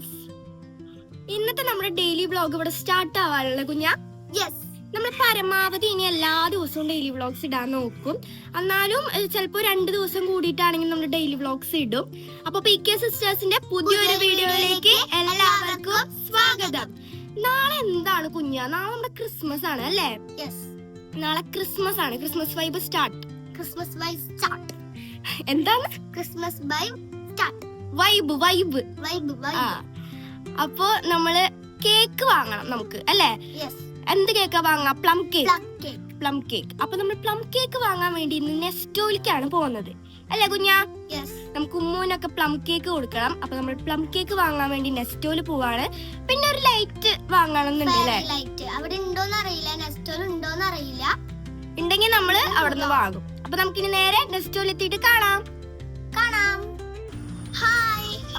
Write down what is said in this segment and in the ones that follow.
Guys ഇന്നത്തെ നമ്മുടെ daily vlog ഇവിടെ സ്റ്റാർട്ട് ആവാനുള്ള കുഞ്ഞ. യെസ് നമ്മൾ പരമാവധി ഇനി എല്ലാ ദിവസവും ഡെയിലി വ്ളോഗ്സ് ഇടാൻ നോക്കും. എന്നാലും ചിലപ്പോൾ രണ്ട് ദിവസം കൂടിയിട്ടാണെങ്കിൽ നമ്മൾ ഡെയിലി വ്ളോഗ്സ് ഇടും. അപ്പൊ പി കെ സിസ്റ്റേഴ്സിന്റെ പുതിയൊരു വീഡിയോയിലേക്ക് എല്ലാവർക്കും സ്വാഗതം. നാളെ എന്താണ് കുഞ്ഞ? നാളെ നമ്മുടെ ക്രിസ്മസ് ആണ് അല്ലേ? നാളെ ക്രിസ്മസ് ആണ്. Christmas vibe start Christmas vibe start എന്താണ്? Christmas vibe start vibe vibe vibe ആ. അപ്പോ നമ്മൾ കേക്ക് വാങ്ങണം നമുക്ക് അല്ലേ? എന്ത് കേക്കാ വാങ്ങാം പ്ലം കേക്ക് പ്ലം കേക്ക് അപ്പൊ നമ്മൾ പ്ലം കേക്ക് വാങ്ങാൻ വേണ്ടി ഇന്ന് നെസ്റ്റോയിലേക്കാണ് പോകുന്നത്. അല്ലേ കുഞ്ഞാ? നമുക്ക് ഉമ്മൂനൊക്കെ പ്ലം കേക്ക് കൊടുക്കണം. അപ്പൊ നമ്മൾ പ്ലം കേക്ക് വാങ്ങാൻ വേണ്ടി നെസ്റ്റോയിൽ പോവാണ്. പിന്നെ ഒരു ലൈറ്റ് വാങ്ങണമെന്നുണ്ട് അല്ലേ? ലൈറ്റ് അവിടെ ഉണ്ടോന്ന് അറിയില്ല. നെസ്റ്റോൽ ഉണ്ടോന്ന് അറിയില്ല. ഉണ്ടെങ്കിൽ നമ്മൾ അവിടെ നിന്ന് വാങ്ങും. അപ്പൊ നമുക്കിനി നേരെ നെസ്റ്റോയിൽ എത്തിയിട്ട് കാണാം. കാണാം.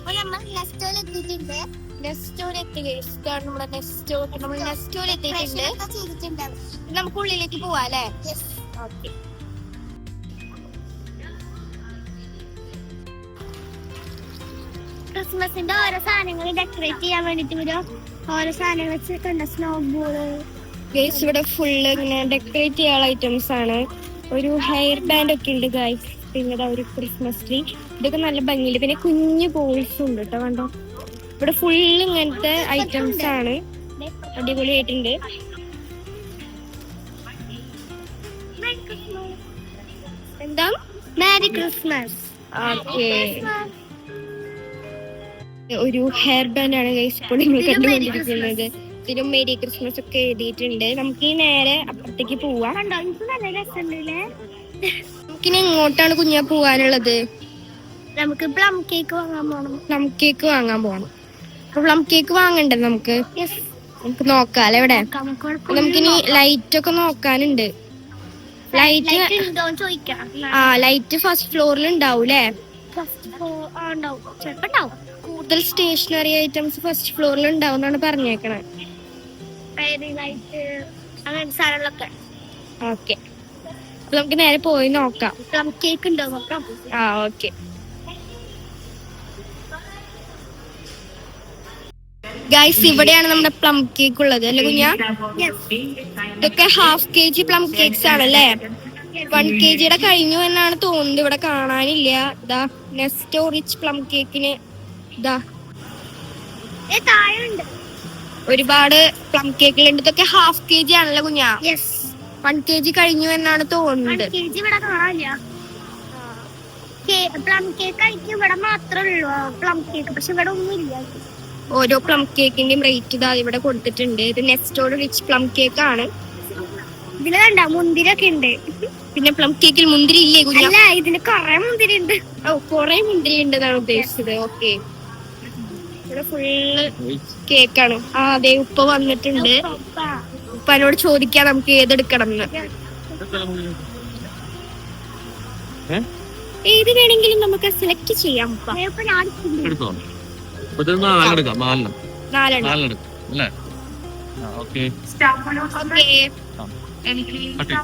ഹായ് അപ്പൊ നമ്മൾ നെസ്റ്റോൾ എത്തിയിട്ടുണ്ട്. നെസ്റ്റോയിൽ എത്തി. നമ്മുടെ നെസ്റ്റോ നമ്മൾ നെസ്റ്റോയിൽ എത്തിയിട്ടുണ്ട്. നമുക്ക് ഉള്ളിലേക്ക് പോവാ അല്ലേ? ഓക്കെ ക്രിസ്മസിന്റെ ഓരോ സാധനങ്ങൾ ഡെക്കറേറ്റ് ചെയ്യാൻ വേണ്ടിട്ട് ഒരു ഓരോ സാധനങ്ങൾ വെച്ചിട്ടുണ്ട്. സ്നോ ബോൾ ഗൈസ് ഇവിടെ ഫുള്ള് ഇങ്ങനെ ഡെക്കറേറ്റ് ചെയ്യാനുള്ള ഐറ്റംസ് ആണ്. ഒരു ഹെയർ ബാൻഡ് ഒക്കെ ഉണ്ട് ഗൈസ് പിന്നെ ഒരു ക്രിസ്മസ് ട്രീ ഇതൊക്കെ നല്ല ഭംഗിയില്ല പിന്നെ കുഞ്ഞു ബോൾസും ഉണ്ട് കേട്ടോ കണ്ടോ? ഇവിടെ ഫുൾ ഇങ്ങനത്തെ ഐറ്റംസ് ആണ്. അടിപൊളിയായിട്ടുണ്ട്. എന്താ? മാരി ക്രിസ്മസ് ഓക്കെ ഒരു ഹെയർ ബാൻഡ് ആണ് ഇപ്പോൾ നിങ്ങൾ കണ്ടുകൊണ്ടിരിക്കുന്നത് ഇതിലും മേരി ക്രിസ്മസ് ഒക്കെ എഴുതിയിട്ടുണ്ട്. നമുക്ക് ഈ നേരെ അപ്പുറത്തേക്ക് പോവാം. നമുക്കിനി എങ്ങോട്ടാണ് കുഞ്ഞാ പോവാനുള്ളത്? നമുക്ക് പ്ലം കേക്ക് വാങ്ങാൻ പോകണം പ്ലം കേക്ക് വാങ്ങാൻ പോകണം അപ്പൊ പ്ലം കേക്ക് വാങ്ങണ്ടേ നമുക്ക്? നമുക്ക് നോക്കാല്ലേ ഇവിടെ നമുക്കിനി ലൈറ്റ് ഒക്കെ നോക്കാനുണ്ട്. ലൈറ്റ് ആ ലൈറ്റ് ഫസ്റ്റ് ഫ്ലോറിൽ ഉണ്ടാവൂലേ കൂടുതൽ സ്റ്റേഷനറി ഐറ്റംസ് ഫസ്റ്റ് ഫ്ലോറിൽ ഉണ്ടാവും എന്നാണ് പറഞ്ഞേക്കണേ. ഓക്കെ നമുക്ക് നേരെ പോയി നോക്കാം. കേക്ക് ഉണ്ടോ നോക്കാം. ആ ഓക്കെ ഗൈസ് ഇവിടെയാണ് നമ്മുടെ പ്ലം കേക്ക് ഉള്ളത് അല്ലെ കുഞ്ഞാ? ഇതൊക്കെ half K G plum cakes ആണ് അല്ലെ? വൺ കെ ജിയുടെ കഴിഞ്ഞു എന്നാണ് തോന്നുന്നത്. ഇവിടെ കാണാനില്ല. ഇതാ നെസ്റ്റോ റിച്ച് പ്ലം കേക്കിന് ഇതാ ഒരുപാട് പ്ലം കേക്കുകളുണ്ട് ഇതൊക്കെ ഹാഫ് കെ ജി ആണല്ലോ കുഞ്ഞാ? വൺ കെ ജി കഴിഞ്ഞു എന്നാണ് തോന്നുന്നത്. പ്ലം കേക്ക് കഴിക്കും ഇവിടെ മാത്രമേ ഉള്ളൂ പ്ലം കേക്ക് പക്ഷെ ഇവിടെ ഒന്നുമില്ല. ഓരോ പ്ലം കേക്കിന്റെയും റേറ്റ് ഇതാ ഇവിടെ കൊടുത്തിട്ടുണ്ട്. ഇത് നെക്സ്റ്റോട് റിച്ച് പ്ലം കേക്ക് ആണ്. ഇതിൽ കണ്ട? മുന്തിരൊക്കെ ഉണ്ട്. പിന്നെ പ്ലം കേക്കിൽ മുന്തിരി ഇല്ലേ കുഞ്ഞാ അല്ല ഇതിന് കൊറേ മുന്തിരി ഉണ്ട്. ഓ കൊറേ മുന്തിരി ഉണ്ട് എന്നാണ് ഉദ്ദേശിച്ചത്. ഓക്കെ. ഇവിടെ ഫുള്ള് കേക്കാണ് ആ അതെ ഉപ്പ വന്നിട്ടുണ്ട്. ഉപ്പനോട് ചോദിക്കാം നമുക്ക് ഏതെടുക്കണം എന്ന് ഏത് വേണമെങ്കിലും നമുക്ക് സെലക്ട് ചെയ്യാം നാലെടുക്കാം നാലെണ്ണം നാലെണ്ണം. നാലെണ്ണം. എടുക്കാം അല്ലേ? ഓക്കെ. ഓക്കെ.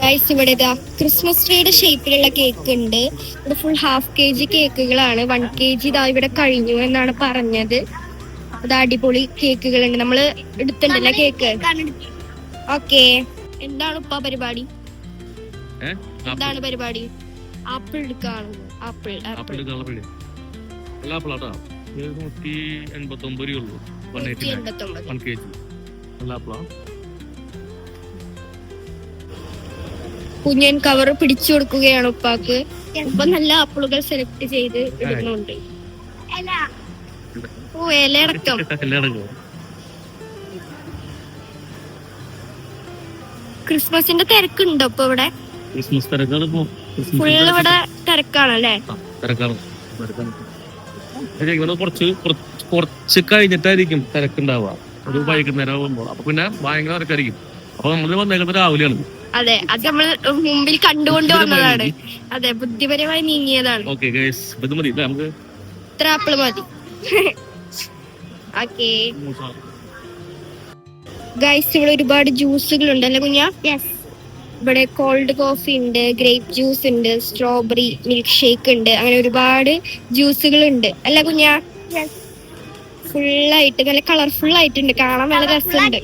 ഗൈസ് ഇവിടെ ഇതാ ക്രിസ്മസ് ട്രീയുടെ ഷേപ്പിലുള്ള കേക്ക് ഉണ്ട്. ഇവിടെ ഫുൾ ഹാഫ് കെ ജി കേക്കുകളാണ് വൺ കെ ജി ഇതാ ഇവിടെ കഴിഞ്ഞു എന്നാണ് പറഞ്ഞത്. അത് അടിപൊളി കേക്കുകളുണ്ട് നമ്മൾ എടുത്തിട്ടുണ്ടല്ലേ കേക്ക് ഓക്കെ. എന്താണ് ഉപ്പ പരിപാടി? എന്താണ് പരിപാടി? ആപ്പിൾ എടുക്കാണ്. Apple apple. എല്ലാ ഇത് നൂറ്റി എൺപത്തി ഒമ്പത് രൂപയുള്ളൂ one eighty one K G എല്ലാ പ്ലാ കുഞ്ഞൻ കവർ പിടിച്ചു കൊടുക്കുകയാണ് ഉപ്പാക്ക്. ഇപ്പൊ നല്ല ആപ്പിളുകൾ സെലക്ട് ചെയ്ത് ഇടുന്നുണ്ട്. ഓ ഇലയടക്കം ക്രിസ്മസിന്റെ തിരക്കുണ്ടോ ഇപ്പൊ ഇവിടെ? ക്രിസ്മസ് തിരക്കാണ് ഫുള്ള് ഇവിടെ തിരക്കാണല്ലേ? തിരക്കാണ്. കുറച്ച് കുറച്ച് കുറച്ച് കഴിഞ്ഞിട്ടായിരിക്കും തിരക്കുണ്ടാവുക. ഒരു വൈകുന്നേരം ആകുമ്പോൾ അപ്പൊ പിന്നെ ഭയങ്കര തിരക്കായിരിക്കും. അപ്പൊ നമ്മൾ വന്നേക്കുന്നത് രാവിലെയാണ്. അതെ അത് നമ്മൾ മുമ്പിൽ കണ്ടുകൊണ്ട് വന്നതാണ്. അതെ ബുദ്ധിപരമായി നീങ്ങിയതാണ്. ഓക്കെ ഇത് മതി നമുക്ക് ഇത്ര ആപ്പിൾ മതി. ഓക്കെ. ഗൈസ് ഇവിടെ ഒരുപാട് ജ്യൂസുകൾ ഉണ്ട് അല്ലെ കുഞ്ഞാ? യെസ് ഇവിടെ കോൾഡ് കോഫി ഉണ്ട് ഗ്രേപ്പ് ജ്യൂസ് ഉണ്ട് സ്ട്രോബെറി മിൽക്ക് ഷേക്ക് ഉണ്ട് അങ്ങനെ ഒരുപാട് ജ്യൂസുകൾ ഉണ്ട്. അല്ല കുഞ്ഞാ? ഫുള്ളായിട്ട് നല്ല കളർഫുൾ ആയിട്ടുണ്ട് കാണാൻ നല്ല രസമുണ്ട്.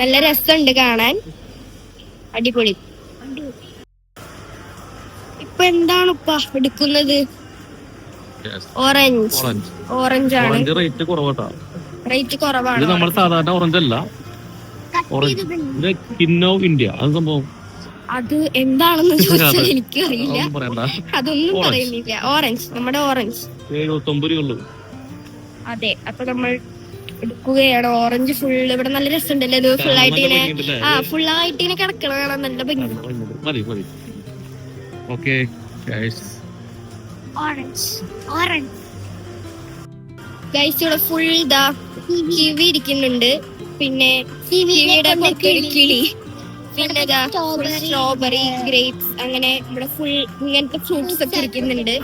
നല്ല രസമുണ്ട് കാണാൻ. അടിപൊളി. ഇപ്പൊ എന്താണ് ഉപ്പ എടുക്കുന്നത് ഓറഞ്ച് ഓറഞ്ച് ഓറഞ്ച് ആണ്. റേറ്റ് കുറവട്ടാ റേറ്റ് ഇത് കുറവാണ് നമ്മൾ സാധാരണ ഓറഞ്ച് അല്ല. ഓറഞ്ച്. കിന്നോ ഇന്ത്യ. അത് സംഭവം. അത് എന്താണെന്ന് ചോദിച്ചാൽ എനിക്ക് അറിയില്ല അതൊന്നും പറയുന്നില്ല. ഓറഞ്ച് നമ്മുടെ ഓറഞ്ച് അതെ. അപ്പൊ നമ്മൾ എടുക്കുകയാണ്. ഓറഞ്ച് ഫുൾ ഇവിടെ നല്ല രസമുണ്ടല്ലേ? ഇത് ഫുൾ ആയിട്ട് ഇങ്ങനെ ആ ഫുൾ ആയിട്ട് ഇങ്ങനെ കിടക്കണ കാണാൻ നല്ല ഭംഗി. ഓക്കെ ഓറഞ്ച് ഓറഞ്ച് ഗൈസ് ഇവിടെ ഫുൾ ഇതാ കിവി ഇരിക്കുന്നുണ്ട്. പിന്നെ കൊണ്ട് കിളി. പിന്നെ. സ്ട്രോബെറി ഗ്രേപ്സ് അങ്ങനെ ഇവിടെ ഫുൾ ഇങ്ങനത്തെ ഫ്രൂട്ട്സ് ഒക്കെ ഇരിക്കുന്നുണ്ട്.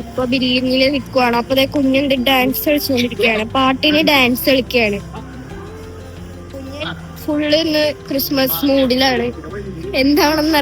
ഉപ്പ ബില്ലിങ്ങിൽ നിൽക്കുവാണ്. അപ്പൊ കുഞ്ഞുണ്ട് ഡാൻസ് കളിച്ചുകൊണ്ടിരിക്കുകയാണ്. പാട്ടിന് ഡാൻസ് കളിക്കുകയാണ്. ഫുള്ള് ഇന്ന് ക്രിസ്മസ് മൂഡിലാണ് എന്താണെന്ന്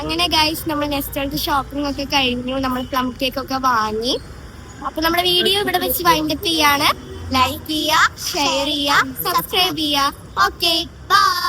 അങ്ങനെ ഗൈസ് നമ്മൾ നെക്സ്റ്റ് ഷോപ്പിംഗ് ഒക്കെ കഴിഞ്ഞു. നമ്മൾ പ്ലം കേക്ക് ഒക്കെ വാങ്ങി. അപ്പൊ നമ്മുടെ വീഡിയോ ഇവിടെ വെച്ച് വൈൻഡപ്പ് ചെയ്യാണ്. ലൈക്ക് ചെയ്യുക ഷെയർ ചെയ്യുക സബ്സ്ക്രൈബ് ചെയ്യുക. Okay bye